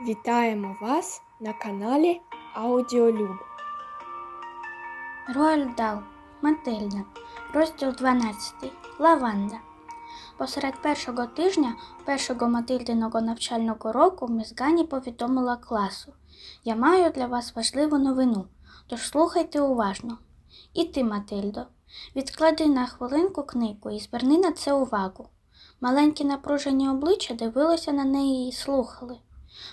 Вітаємо вас на каналі Аудіолюб. Роальд Дал, Матильда, розділ 12. Лаванда. Посеред першого тижня першого Матильдиного навчального року міс Гані повідомила класу. Я маю для вас важливу новину, тож слухайте уважно. І ти, Матильдо, відклади на хвилинку книгу і зверни на це увагу. Маленькі напружені обличчя дивилися на неї і слухали.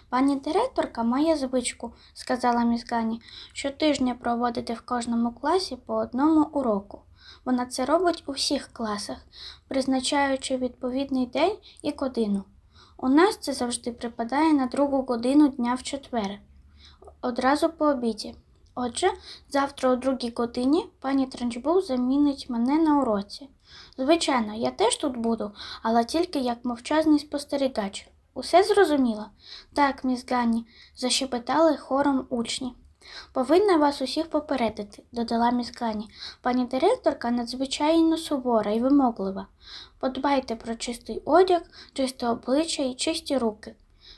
Пані директорка має звичку, сказала міс Гані, щотижня проводити в кожному класі по одному уроку. Вона це робить у всіх класах, призначаючи відповідний день і годину. У нас це завжди припадає на другу годину дня в четвер, одразу по обіді. Отже, завтра о другій годині пані Транчбул замінить мене на уроці. Звичайно, я теж тут буду, але тільки як мовчазний спостерігач. Усе зрозуміло? Так, міс Ганні, защепетали хором учні. Повинна вас усіх попередити, додала міс Ганні. Пані директорка надзвичайно сувора і вимоглива. Подбайте про чистий одяг, чисте обличчя і чисті руки.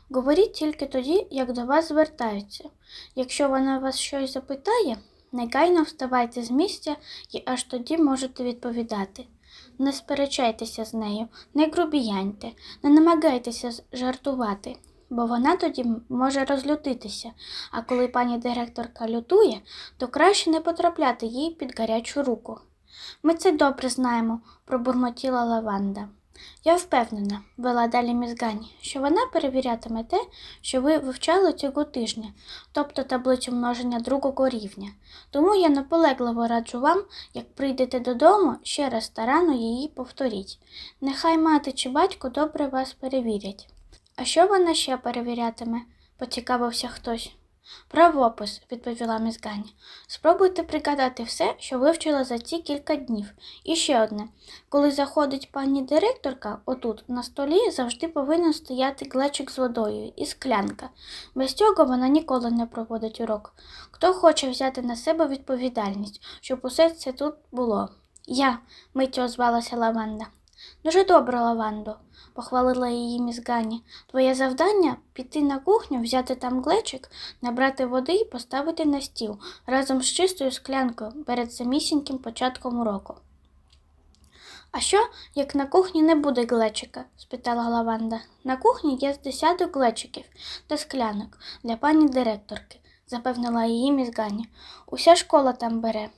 Говоріть тільки тоді, як до вас звертаються. Якщо вона вас щось запитає, негайно вставайте з місця і аж тоді можете відповідати. Не сперечайтеся з нею, не грубіяньте, не намагайтеся жартувати, бо вона тоді може розлютитися, а коли пані директорка лютує, то краще не потрапляти їй під гарячу руку. Ми це добре знаємо, пробурмотіла Лаванда. Я впевнена, вела далі міс Гані, що вона перевірятиме те, що ви вивчали цього тижня, тобто таблицю множення другого рівня. Тому я наполегливо раджу вам, як прийдете додому, ще раз старанно її повторіть. Нехай мати чи батько добре вас перевірять. А що вона ще перевірятиме? поцікавився хтось. Правопис, відповіла міс Гані. Спробуйте пригадати все, що вивчила за ці кілька днів. І ще одне. Коли заходить пані директорка, отут на столі завжди повинен стояти глечик з водою і склянка. Без цього вона ніколи не проводить урок. Хто хоче взяти на себе відповідальність, щоб усе це тут було? Я, миттю озвалася Лаванда. Дуже добре, Лавандо, похвалила її міс Гані. Твоє завдання піти на кухню, взяти там глечик, набрати води і поставити на стіл разом з чистою склянкою перед самісіньким початком уроку. А що, як на кухні не буде глечика? спитала Лаванда. На кухні є з десяток глечиків та склянок для пані директорки, запевнила її міс Гані. Уся школа там бере.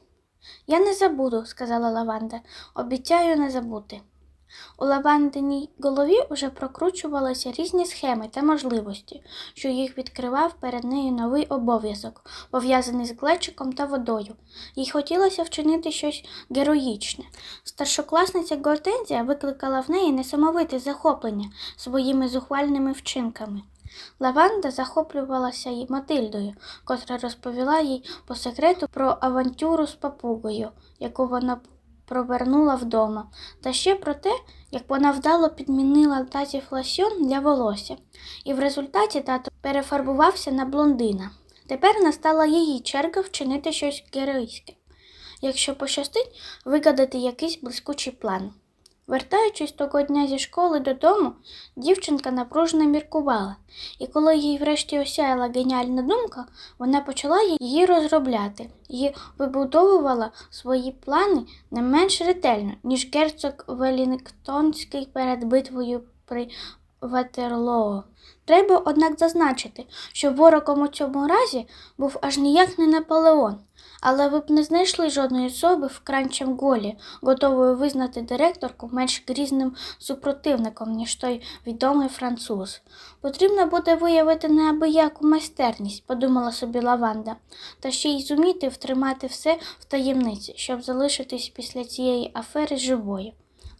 Я не забуду, сказала Лаванда. Обіцяю не забути. У Лавандиній голові уже прокручувалися різні схеми та можливості, що їх відкривав перед нею новий обов'язок, пов'язаний з глечиком та водою. Їй хотілося вчинити щось героїчне. Старшокласниця Гортензія викликала в неї несамовите захоплення своїми зухвальними вчинками. Лаванда захоплювалася й Матильдою, котра розповіла їй по секрету про авантюру з папугою, яку вона провернула вдома, та ще про те, як вона вдало підмінила таті фласьон для волосся, і в результаті тато перефарбувався на блондина. Тепер настала її черга вчинити щось героїське. Якщо пощастить, вигадати якийсь блискучий план. Вертаючись того дня зі школи додому, дівчинка напружено міркувала, і коли їй врешті осяяла геніальна думка, вона почала її розробляти і вибудовувала свої плани не менш ретельно, ніж герцог Велінгтонський перед битвою при Ватерлоо. Треба, однак, зазначити, що ворогом у цьому разі був аж ніяк не Наполеон, але ви б не знайшли жодної особи в кранчем голі, готової визнати директорку менш грізним супротивником, ніж той відомий француз. Потрібно буде виявити неабияку майстерність, подумала собі Лаванда, та ще й зуміти втримати все в таємниці, щоб залишитись після цієї афери живою.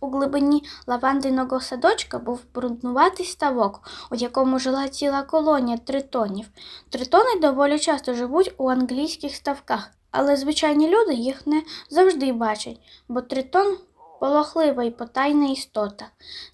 У глибині лавандиного садочка був бруднуватий ставок, у якому жила ціла колонія тритонів. Тритони доволі часто живуть у англійських ставках, але звичайні люди їх не завжди бачать, бо тритон полохлива і потайна істота.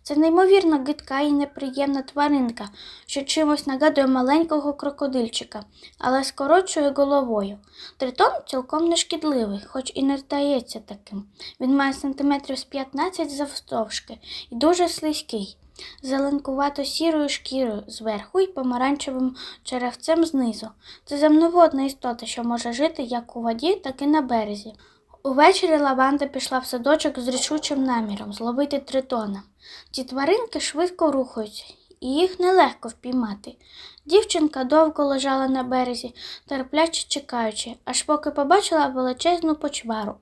Це неймовірно гидка і неприємна тваринка, що чимось нагадує маленького крокодильчика, але скорочує головою. Тритон цілком не шкідливий, хоч і не здається таким. Він має сантиметрів з 15 завстовшки і дуже слизький. зеленкувато сірою шкірою зверху і помаранчевим черевцем знизу. Це земноводна істота, що може жити як у воді, так і на березі. Увечері лаванда пішла в садочок з рішучим наміром зловити тритона. Ці тваринки швидко рухаються, і їх нелегко впіймати. Дівчинка довго лежала на березі, терпляче чекаючи, аж поки побачила величезну почвару.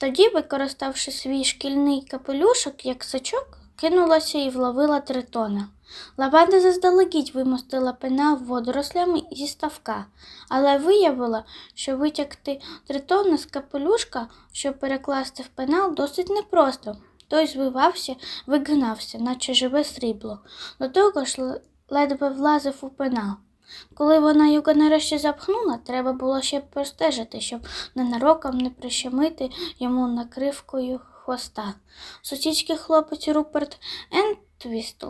Тоді, використавши свій шкільний капелюшок, як сачок, кинулася і вловила тритона. Лаванда заздалегідь вимостила пенал водорослями зі ставка, але виявила, що витягти тритона з капелюшка, щоб перекласти в пенал, досить непросто. Той звивався, вигинався, наче живе срібло. До того ж ледве влазив у пенал. Коли вона його нарешті запхнула, треба було ще простежити, щоб ненароком не прищемити йому накривкою хвоста. Сусідський хлопець Руперт Ентвістл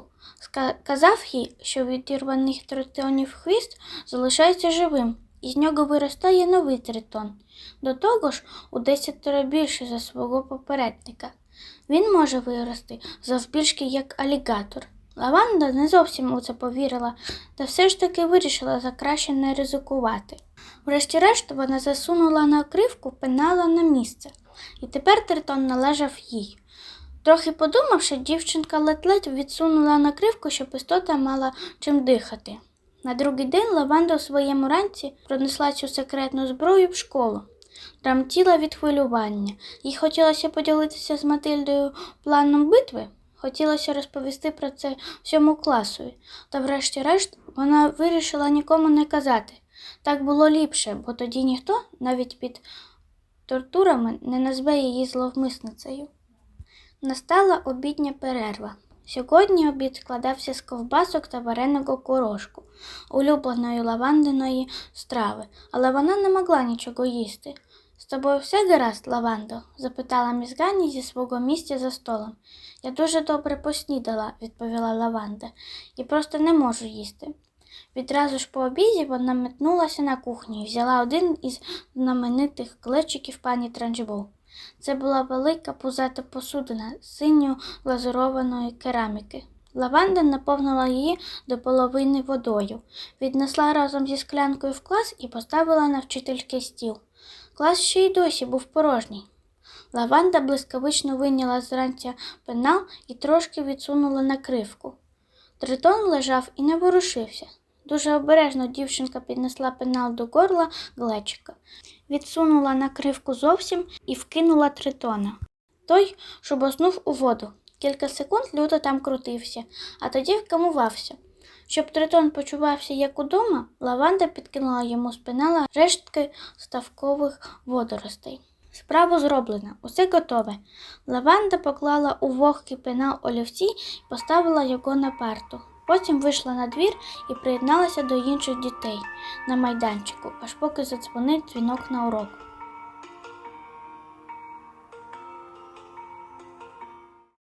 казав їй, що відірваних тритонів хвіст залишається живим, і з нього виростає новий тритон. До того ж, у десятеро більше за свого попередника. Він може вирости завбільшки як алігатор. Лаванда не зовсім у це повірила, та все ж таки вирішила за краще не ризикувати. Врешті-решт вона засунула накривку пенала на місце, і тепер тритон належав їй. Трохи подумавши, дівчинка ледь-ледь відсунула накривку, щоб істота мала чим дихати. На другий день Лаванда у своєму ранці пронесла цю секретну зброю в школу. Тремтіла від хвилювання. Їй хотілося поділитися з Матильдою планом битви, хотілося розповісти про це всьому класу. Та врешті-решт вона вирішила нікому не казати. Так було ліпше, бо тоді ніхто, навіть під тортурами, не назве її зловмисницею. Настала обідня перерва. Сьогодні обід складався з ковбасок та вареного корошку, улюбленої лавандиної страви, але вона не могла нічого їсти. З тобою все гаразд, Лавандо? запитала міс Ганні зі свого місця за столом. Я дуже добре поснідала, відповіла Лаванда, і просто не можу їсти. Відразу ж по обіді вона метнулася на кухню і взяла один із знаменитих клечиків пані Транжбол. Це була велика пузата посудина синьо глазурованої кераміки. Лаванда наповнила її до половини водою, віднесла разом зі склянкою в клас і поставила на вчительський стіл. Клас ще й досі був порожній. Лаванда блискавично вийняла зранця пенал і трошки відсунула накривку. Тритон лежав і не ворушився. Дуже обережно дівчинка піднесла пенал до горла глечика, відсунула накривку зовсім і вкинула тритона. Той шубоснув у воду. Кілька секунд люто там крутився, а тоді вкамувався. Щоб тритон почувався як удома, лаванда підкинула йому з пенала рештки ставкових водоростей. Справа зроблена, усе готове. Лаванда поклала у вогкий пенал олівці і поставила його на парту. Потім вийшла на двір і приєдналася до інших дітей на майданчику, аж поки задзвонив дзвінок на урок.